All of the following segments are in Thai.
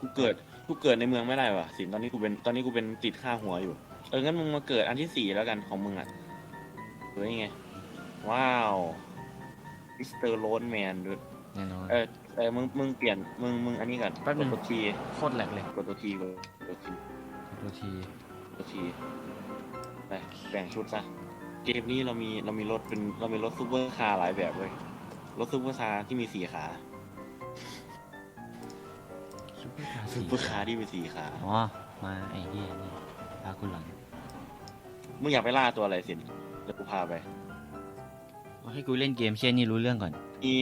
กูเกิดกูเกิดในเมืองไม่ได้ว่ะสินตอนนี้กูเป็นตอนนี้กูเป็นติดค่าหัวอยู่ เอองั้นมึงมาเกิดอันที่สี่แล้วกันของมึงอะเฮ้ยไง ว้าวมิสเตอร์โรนแมนดูแน่นอน เออเออมึงมึงเปลี่ยนมึงมึงอันนี้ก่อนแป๊บนึง กดตัวทีโคตรแหลกเลยกดตัวทีกดตัวที ตัวทีตัวทีไปแบ่งชุดซะ เกมนี้เรามีเรามีรถเป็นเรามีรถซูเปอร์คาร์หลายแบบเลยรถซูเปอร์คาร์ที่มีสี่ขา ซุปเปอร์คาร์ซูสี่เปอร์คาร์ที่มีสี่ขา อ๋อ มาไอ้เหี้ยนี่พาคุณหลังมึงอยากไปล่าตัวอะไรสินเดี๋ยวกูพาไป เอาให้กูเล่นเกมเช่นนี่รู้เรื่องก่อน มี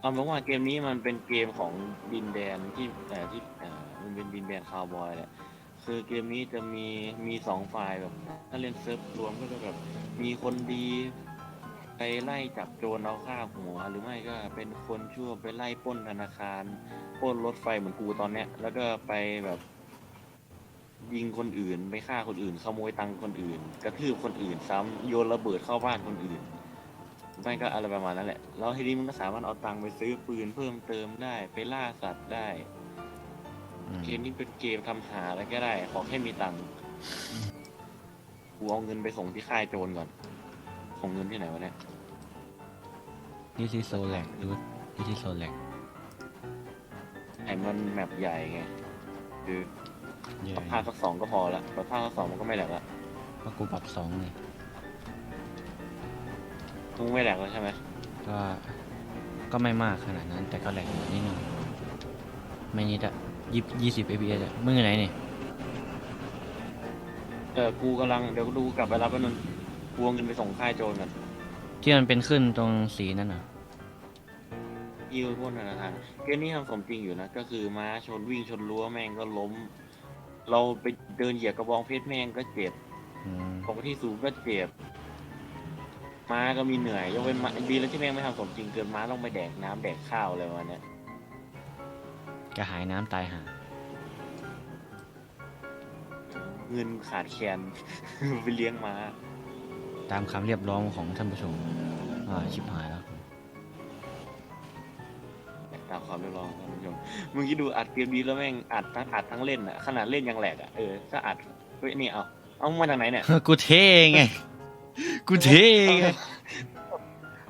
เอาเป็นว่าเกมนี้มันเป็นเกมของดินแดนที่แต่ที่เอ่อมันเป็นดินแดนคาวบอยแหละ คือเกมนี้จะมีมีสองฝ่ายแบบ ถ้าเล่นเซิร์ฟรวมก็จะแบบมีคนดี ไปไล่จับโจรเอาฆ่าหัว หรือไม่ก็เป็นคนชั่วไปไล่ปล้นธนาคารปล้นรถไฟเหมือนกูตอนเนี้ย แล้วก็ไปแบบ ยิงคนอื่นไปฆ่าคนอื่น ขโมยตังค์คนอื่น กระทืบคนอื่น ซ้ำโยนระเบิดเข้าบ้านคนอื่นไม่ก็อะไรประมาณนั้นแหละแล้วทีนี้มึงก็สามารถเอาตังค์ไปซื้อปืนเพิ่มเติมได้ไปล่าสัตว์ได้ อืมเกมนี้เป็นเกมทำหาอะไรก็ได้ ขอแค่มีตังค์กูเอาเงินไปส่งที่ค่ายโจรก่อน ส่งเงินที่ไหนวะเนี่ยนี่คือโซแลกดูนี่คือโซแลกไอ้มันแมปใหญ่ไง คือเยปรับภาคอะสักสองก็พอละปรับภาคสักสองมันก็ไม่แหลกละก็กูปรับสองเลยมึงไม่แหลกแล้วใช่ไหมก็ ก็ไม่มากขนาดนั้น แต่ก็แหลกอยู่นิดนึงไม่นิดอะยี่ยี่สิบ fps อะมึงอยู่ไหนนี่ เออ กูกำลังเดี๋ยวกูดูกลับไปรับแป๊บนึง กูเอาเงินไปส่งค่ายโจรกันที่มันเป็นขึ้นตรงสีนั่นน่ะ ยิวพวกธนาคารเกมนี้ทำสมจริงอยู่นะ ก็คือม้าชนวิ่งชนรั้วแม่งก็ล้ม เราไปเดินเหยียบกระบองเพชรแม่งก็เจ็บอืมตกที่สูงก็เจ็บ ม้าก็มีเหนื่อยยกเว้นม้าดีแล้วที่แม่งไม่ทำสมจริงเกินม้าต้องไปแดกน้ำแดกข้าวอะไรประมาณเนี้ยกระหายน้ำตายหา เงินขาดแคลน ไปเลี้ยงม้า ตามคำเรียบร้องของท่านผู้ชมอ่าชิบหายแล้วตามความเรียบร้อยของท่านผู้ชมมึงคิดดูอัดเกมนี้แล้วแม่งอัดทั้งอัดทั้งเล่นอะขนาดเล่นยังแหลกอะเออถ้าอัดเฮ้ยนี่เอาเอามาจากไหนเนี่ย กูเท่ไง กูเท่ไง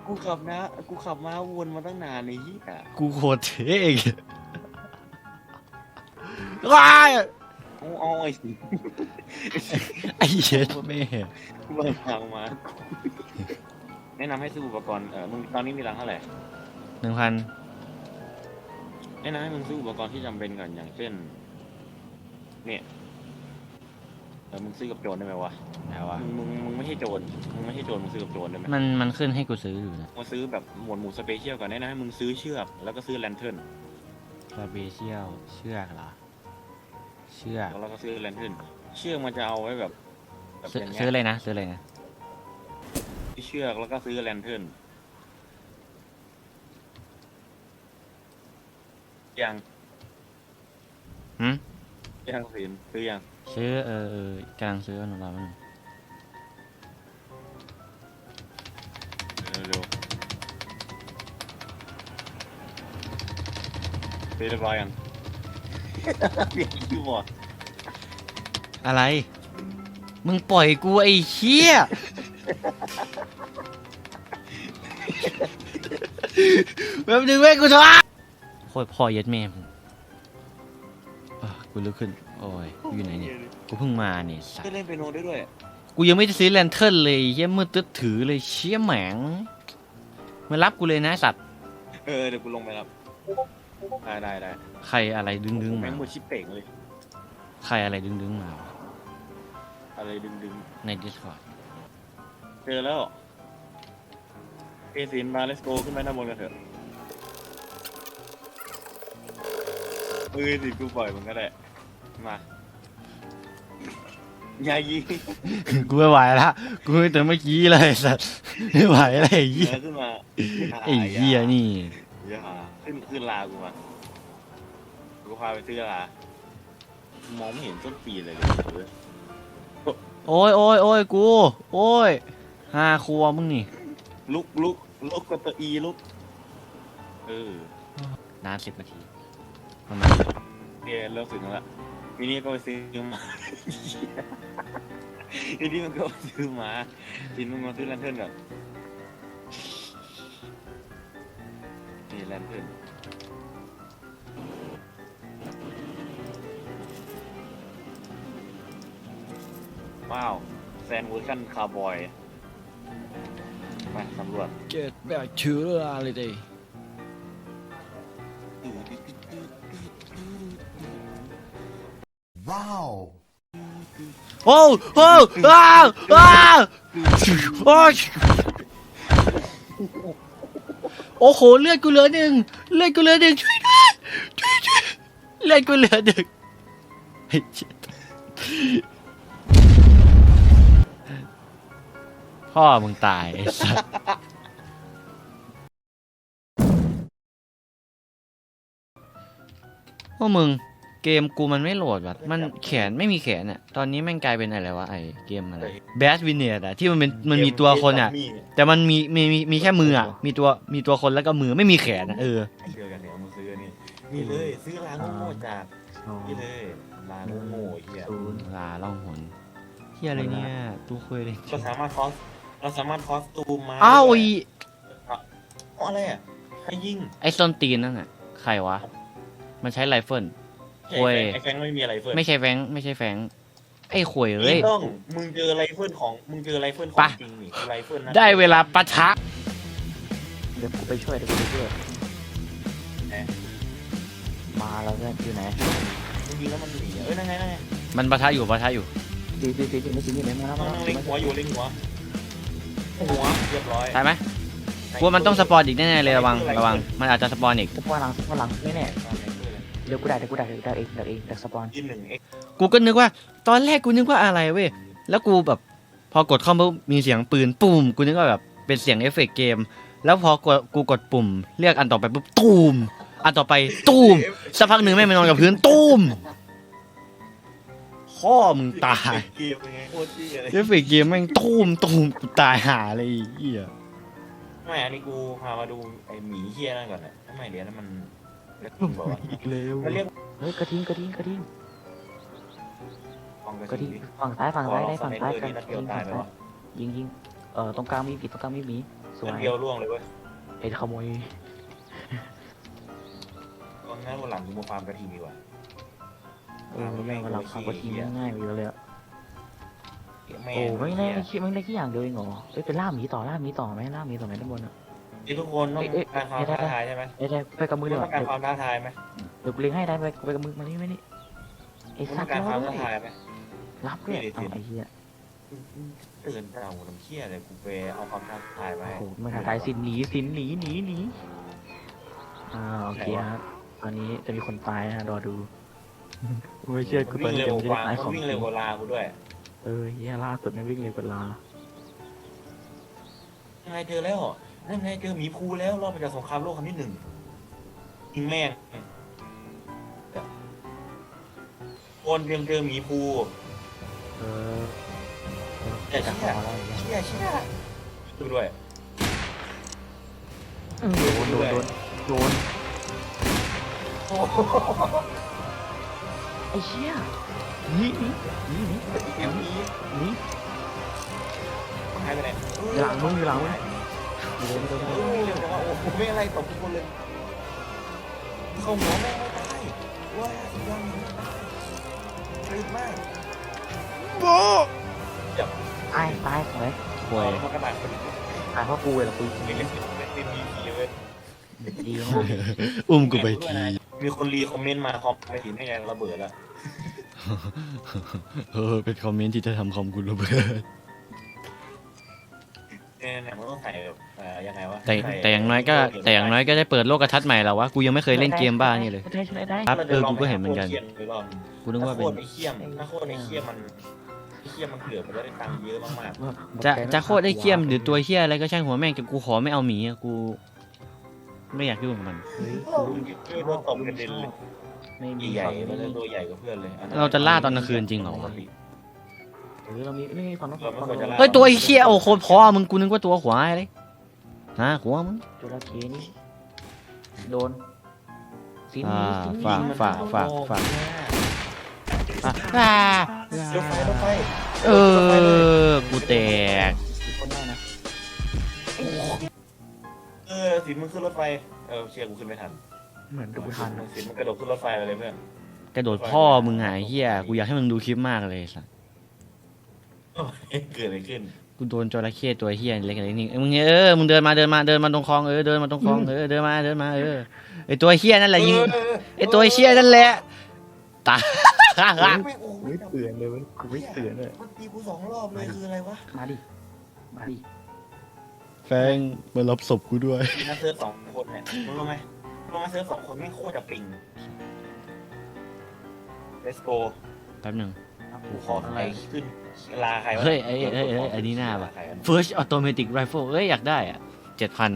กูขับนะ กูขับม้าวนมาตั้งนานในยี่อะกูโคตรเท่ไงว้าย เอาเอาไอ้สิไอ้เหี้ย็ดแม่กูเบิกทางมา แนะนำให้ซื้ออุปกรณ์เออมึงตอนนี้มีรังเท่าไหร่ หนึ่งพันแนะนำให้มึงซื้ออุปกรณ์ที่จำเป็นก่อนอย่างเช่น เนี่ยเออมึงซื้อกับโจรได้ไหมวะแล้ววะ มึงมึงมึงไม่ใช่โจรมึงไม่ใช่โจรมึงซื้อกับโจรได้ไหมมันมันขึ้นให้กูซื้ออยู่นะมาซื้อแบบหมวดหมู่สเปเชียลก่อนแนะนำให้มึงซื้อเชือกแล้วก็ซื้อแลนเทิร์นสเปเชียลเชือกเหรอ เชือกแล้วก็ซื้อแลนเทิร์นเชือกมันจะเอาไว้แบบแบบซื้ออย่างเงี้ซื้อยอะไรนะซื้ออะไรนะเชือกแล้วก็ซื้อแลนเทิร์นยังหืมยังสินซื้อยังซื้อเออเออกำลังซื้อหนูเราเร็วๆซื้อเรียบร้อยยัง เปลี่ยนคีย์บอร์ดอะไร มึงปล่อยกูไอ้เหี้ยแบบนึงแม่งกูชอบโคตรพ่อเย็ดแม่มึงอะกูลุกขึ้น โอ้ยกูอยู่ไหนเนี่ย กูเพิ่งมาเนี่ยสัตก็ว์เล่นเปียโนได้ด้วยกูยังไม่ได้ซื้อแลนเทิร์นเลยเหี้ยมืดตึ๊ดถือเลยเชี่ยแหมงมารับกูเลยนะไอ้สัตว์ เออเดี๋ยวกูลงไปรับ ได้ได้ได้ใครอะไรดึงดึงๆแม่มางหมดชิปเป่งเลย ใครอะไรดึงดึงๆมาวะอะไรดึงดึงใน Discord ๆเจอแล้วเอซินมาเลสโกขึ้นไปด้านบนกันเถอะมือสิกูปล่อยมึงก็ได้ มาอย่ายิงกูไม่ไหวละกูไม่แต่เมื่อกี้เลยไอ้สัตว์ไม่ไหวอะไรไอ้เหี้ยเออขึ้นมาไอ้เหี้ยนี่ อย่าขึ้นขึ้นลากูมากูพาไปซื้อลามองไม่เห็นต้นปีเลยเลยโอ้ยโอ้ยโอ้ยกู โอ้ยห้าครัวมึงนี่ ลุกลุกลุกกับตัวอีลุกเออนานสิบนาทีทำไมเรียนเลิกฝึกแล้วทีนี้ก็ไปซื้อมาทีนี้มันก็ไปซื้อมาทีนี้มันมาซื้อแลนเทิร์นก่อน นี่แลนเทิร์นว้าว แซนเวอร์ชันคาร์บอยไปสำรวจ Get back to reality โอ้โอ้อ้าวอ้าวโอ้ย โอ้โหเลือดกูเหลือหนึ่งเลือดกูเหลือหนึ่งช่วยด้วยช่วยช่วยเลือดกูเหลือหนึ่งไอ้เจ็ดพ่อมึงตายไอ้สัสพวกมึง เกมกูมันไม่โหลดว่ะมันแขนไม่มีแขนอะ ตอนนี้แม่งกลายเป็นอะไรวะไอ้เกมอะไรแบสวินเนียอะที่มันเป็นมันมีตัวคนอะ แต่มันมีมีมีมีแค่มืออะ มีตัวมีตัวคนแล้วก็มือไม่มีแขนอะเออเชื่อกันเนี่ยเอามาซื้อนี่นี่เลยซื้อร้านโง่ๆจากนี่เลยร้านโง่ๆเฮียศูนย์ลาล่องหนเฮียอะไรเนี่ยตู้คุยเลยเราสามารถคอสเราสามารถคอสตูมมาอ้าวได้อีอ๋ออะไรอะใครยิงไอ้ส้นตีนนั่นน่ะใครวะมันใช้ไรเฟิล ไอ้โอ้ยแฟงไอ้แฟงไม่มีอะไรเฟิร์นไม่ใช่แฟงไม่ใช่แฟงไอ้ขวยเอ้ยนี่ต้อง มึงเจอไรเฟิลของ มึงเจอไรเฟิลขอไป งจริงนี่คือไรเฟิลนะได้เวลาปะทะเดี๋ยวกูไปช่วยเดี๋ยวกูไปช่วยมาแล้วเพื่อนอยู่ไหนมึงยิงแล้วมันหนีเอ้ยนั่นไงนั่นไงมันปะทะอยู่ปะทะอยู่ ดีดีดีดีไม่จริงนี่มาแล้วนั่มางแล้วเล็งหัวอยู่เล็งหัวหัวเรียบร้อยตายไหมกลัวมันต้องสปอนอีกแน่ๆเลยระวังระวัง มันอาจจะสปอนอีกสปอนหลังสปอนหลังไม่แน่ เดี๋ยวกูได้เดี๋ยวกูได้เดี๋ยวกูได้เองเดี๋ยวเองเดี๋ยวสปอนยิงหนึ่งเอ็กกูก็นึกว่า ตอนแรกกูนึกว่าอะไรเว้ยแล้วกูแบบ พอกดคอมปุ๊บมีเสียงปืนปุ่มกูนึกว่าแบบเป็นเสียงเอฟเฟกต์เกม แล้วพอกดกูกดปุ่ม เรียกอันต่อไปปุ๊บตูมอันต่อไปตูมสักพักหนึ่งแม่งไปนอนกับพื้นตูมพ่อมึงตายเกมเป็นไงโคตรเจี้ยเลยเอฟเฟกต์เกมแม่งตูมตูมกูตายหาเลยไอ้เหี้ย ไม่อันนี้กูพามาดูไอ้หมีเฮียนั่นก่อนนะทำไมเดี๋ยวนั้นมัน เรียกบอกว่าอีกเร็วมันเรียกเฮ้ยกระทิงกระทิงกระทิงฟองกระกระทิทิงงฝั่งซ้ายฝั่งซ้ายได้ฝั่งซ้ายเอกันนัดเดียวยิงตาฝั่ยงไปซ้ายวะยิงยิงเอ่อตรงกลางมีผีตรงกลางมีหมีสวนัดยเดียวล่วงเลยเว้ยไอ้ขโมยตอนนั้นวันหลังกูมาฟาร์มกระทิงดีกว่าเออเรื่องเวลาขับกระทิงง่ายๆอยู่เลยอะแม่โอ้ไม่ได้ได้คิดไม่ได้แค่อย่างเดียวเองเหรอเอ้ยเป็นล่าหมีต่อล่าหมีต่อไหมล่าหมีต่อไหมด้านบนอะ ที่ทุกคนต้องเอ๊ะการความเอ๊ะท้าทายใช่ไหมเอ้ยได้ไปกับมือต้เดี๋ยวองการความท้าทายไหมเดี๋ยวกูเลี้ยงให้ได้ไปไปกับมือมานี่มานี่ไอ้ต้สัอตงว์การรคอวามด้วท้ายทายไหม รับด้วยนี่ดิ เอาไอ้เหี้ยเตือนเต่าน้ำเชี่ยเลยกูไปเอาความท้าทายมาโอ้ให้ โหมันทายสินหนีสินหนีหนีหนีอ่าโอเคครับตอนนี้จะมีคนตายนะรอดูไม่เชื่อกูตอวิ่นงนี้เร็วจะกว่าตายของวิ่งเร็วกว่าลากูด้วยเออเหี้ยล่าสุดมันวิ่งเร็วกว่าลายังไงเจอแล้ว นั่นไงเจอหมีภูแล้วรอบไปจากสงครามโลกครั้งที่หนึ่งยิงแม่งคนเตรียมเจอหมีภูเออแต่จะเชี่ขอยอะไรอย่างเงี้ยเชี่ยเชี่ยดูด้วยโดนโดนโดนโดนโอ้โหไอ้เชี่ยหนีหนีหนีหนีเกมนี้หนีหายไปไหนหลังมึงอยู่หลังมึง โดนโดนเออเร็วจังวะโอ้โหไม่อะไรตบทุกคนเลยเข้าหัวแม่ไม่ตายว้ายยังรีบมากตายตายสวยขวยมันกระดาษคนนี้ตายเพราะกูเลยล่ะกูไม่เล่นไม่เล่นมีผีเลยดีมากอุ้มกูไปที มีคนรีคอมเมนต์มาคอมไปถึงให้ไงระเบิดแล้วเออเป็นคอมเมนต์ที่จะทำคอมกูระเบิด เนี่ยมันต้องใส่แบบเอ่อยังไงวะแต่แต่อย่างน้อยก็แต่อย่างน้อยก็ได้เปิดโลกกระทัดใหม่แล้ววะกูยังไม่เคยเล่นเกมบ้านี่เลย ได้ช่วยได้ค รับเออกูก็เห็นเหมือนกันกูนึกถ้าว่าโคเป็น ตรไอ้เขี้ยมถ้าโคตรไอ้เขี้ยมมันไอ้เขี้ยมมันเกือบมันจะได้ตังค์เยอะมากจะจะโคตรไอ้เคียมหรือตัวเคียอะไรก็ช่างหัวแม่งแต่กูขอไม่เอาหมีอะกู ไม่อยากยุ่งกับมัน เฮ้ยๆช่วยโดนตบกระเด็นเลยไม่มีใหญ่ฝั่งๆมันจะนี้ตัวใหญ่กว่าเพื่อนเลยอันนั้นเราจะล่าตอนกลางคืนจริงเหรอวะ เออเรามีไม่มีฝั่งนั้นเราไม่ควรจะล่าเฮ้ยตัวไอ้เคียโอ้โคตรพอมึงกูนึกว่าตัวขวายเลยฮะหัวมึงจุฬาเคนี่โดนสสินหอ่านีสินหนีฝากฝากฝากฝากอะรถไฟรถไฟเออกูแตกคนได้นะเออสินมึงขึ้นรถไฟเออเชียร์กูขึ้นไม่ทันเหมือนกับกูทันสินมันกระโดดขึ้นรถไฟไปเลยเพื่อนกระโดดพ่อมึงหายเฮียกูอยากให้มึงดูคลิปมากเลยสัส เกิดอะไรขึ้น กูโดนจระเข้ตัวเฮียเล็กๆนี่เอ้ยมึงเออมึงเดินมาเดินมาเดินมาตรงคลองเออเดินมาตรงคลองเออเดินมาเดินมาเออไอตัวเฮียนั่นแหละยิงเออไอตัวเฮียนั่นแหละตาย ไม่โอ้กูไม่เตือนเลยเว้ยกูไม่เตือนเลยมันตีกูสองรอบเลยคืออะไรวะมาดิ มาดิ แฟงมารับศพกูด้วยทีน่าเซิร์ฟสองคนเนี่ยมึงรู้ไหมรู้ไหมเซิร์ฟสองคนไม่งโคตรจะปิง let's go แป๊บหนึง กูขอใครขึ้นลาใครวะเฮ้ยเอ้ยเอ้ยเอ้ยอันนี้น่าว่ะลใครว First Automatic Rifle เอ้ยอยากได้อะเจ็ดพัน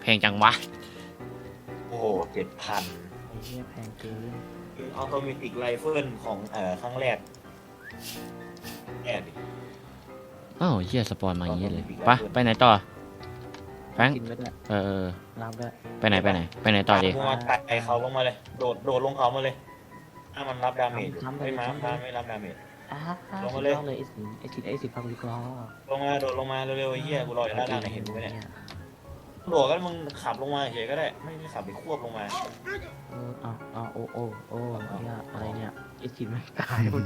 แพงจังวะ โอ้โหเจ็ดพันไอ้เหี้ยแพงเกินคือออโตเมติกไรเฟิลของเอ่อครั้งแรกแอบดิ อ้าวเฮียสปอนมาอย่างงี้เลยไปไปไหนต่อ แฟงกินไปด้วยเออเออรับด้วย ไปไหนไปไหน ไปไหนต่อดีมึงมาไต่เขาลงมาเลย โดด โดดลงเขามาเลย ถ้ามันรับดาเมจไม่มามาไม่รับดาเมจ อ่าลงมาเลย สุดอดเลยไอ้สินไอ้สินไอ้สินพักวิเคราะห์ลงมาโดดลงมาเร็วๆไอ้เหี้ยกูรออยู่ด้านล่างเนี่ยเห็นกูไหมเนี่ยโดดก็มึงขับลงมาเฉยก็ได้ ไม่ไม่ขับไปควบลงมาเออเอาเอาโอ้โอ้โอ้เนี่ยอะไรเนี่ยไอ้สินไม่ตายหมด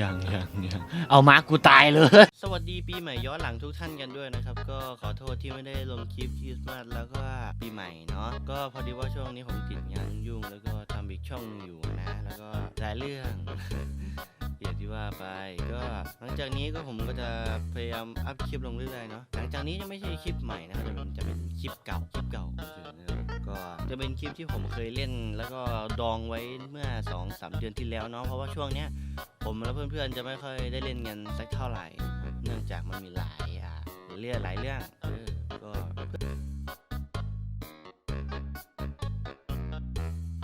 ยังยังยังเอามาร์กกูตายเลย สวัสดีปีใหม่ย้อนหลังทุกท่านกันด้วยนะครับ ก็ขอโทษที่ไม่ได้ลงคลิปคริสต์มาสแล้วก็ปีใหม่เนาะก็พอดีว่าช่วงนี้ผมติดงานยุ่งแล้วก็ทำ อีกช่องอยู่นะ แล้วก็หลายเรื่องอย่างที่ว่าไปก็หลังจากนี้ก็ผมก็จะพยายามอัพคลิปลงเรื่อยๆเนาะหลังจากนี้จะไม่ใช่คลิปใหม่นะครับแต่มันจะเป็นคลิปเก่าคลิปเก่าก็จะเป็นคลิปที่ผมเคยเล่น แล้วก็ดองไว้เมื่อ2อสเดือนที่แล้วเนาะเพราะว่าช่วงเนี้ยผมและเพื่อนๆจะไม่ค่อยได้เล่นกันสักเท่าไหร่ เนื่องจากมันมีหลายอะเรื่องหลายเรื่องเออ